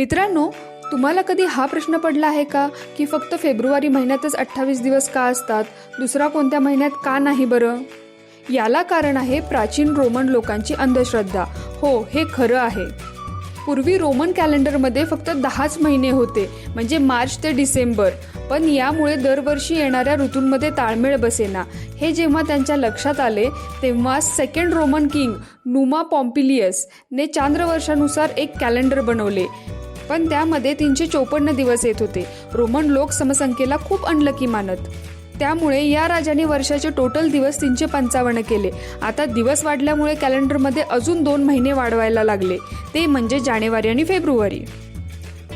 मित्रांनो तुम्हाला कधी हा प्रश्न पडला आहे का की फक्त फेब्रुवारी महिन्यातच अठ्ठावीस दिवस का असतात दुसरा कोणत्या महिन्यात का नाही बरं? याला कारण आहे प्राचीन रोमन लोकांची अंधश्रद्धा. हो हे खरं आहे. पूर्वी रोमन कॅलेंडरमध्ये फक्त दहाच महिने होते म्हणजे मार्च ते डिसेंबर. पण यामुळे दरवर्षी येणाऱ्या ऋतूंमध्ये ताळमेळ बसेना. हे जेव्हा त्यांच्या लक्षात आले तेव्हा second Roman king Numa Pompilius ने चांद्रवर्षानुसार एक कॅलेंडर बनवले. पण त्यामध्ये तीनशे चोपन्न दिवस येत होते. रोमन लोक समसंख्येला खूप अनलकी मानत. त्यामुळे या राजाने वर्षाचे टोटल दिवस तीनशे पंचावन्न केले. आता दिवस वाढल्यामुळे कॅलेंडरमध्ये अजून दोन महिने वाढवायला लागले. ते म्हणजे जानेवारी आणि फेब्रुवारी.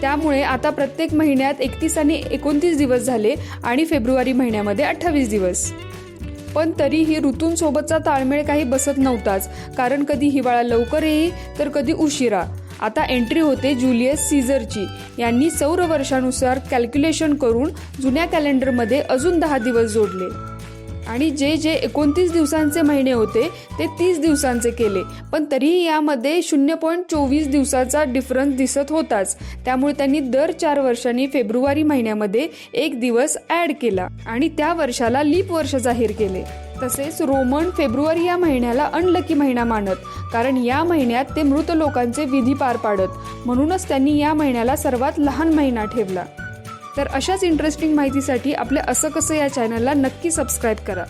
त्यामुळे आता प्रत्येक महिन्यात एकतीस आणि एकोणतीस दिवस झाले आणि फेब्रुवारी महिन्यामध्ये अठ्ठावीस दिवस. पण तरीही ऋतूंसोबतचा ताळमेळ काही बसत नव्हताच. कारण कधी हिवाळा लवकर येई तर कधी उशिरा. आता एंट्री होते जुलियस सीझरची यांनी सौर वर्षानुसार कॅल्क्युलेशन करून जुन्या कॅलेंडरमध्ये अजून दहा दिवस जोडले. आणि जे जे एकोणतीस दिवसांचे महिने होते ते तीस दिवसांचे केले. पण तरीही यामध्ये शून्य पॉईंट चोवीस दिवसाचा डिफरन्स दिसत होताच. त्यामुळे त्यांनी दर चार वर्षांनी फेब्रुवारी महिन्यामध्ये एक दिवस ॲड केला आणि त्या वर्षाला लीप वर्ष जाहीर केले. तसेच रोमन फेब्रुवारी या महिन्याला अनलकी महिना मानत कारण या महिन्यात ते मृत लोकांचे विधी पार पाडत. म्हणूनच त्यांनी या महिन्याला सर्वात लहान महिना ठेवला. तर अशाच इंटरेस्टिंग माहितीसाठी आपल्या असं कसं या चॅनलला नक्की सबस्क्राईब करा.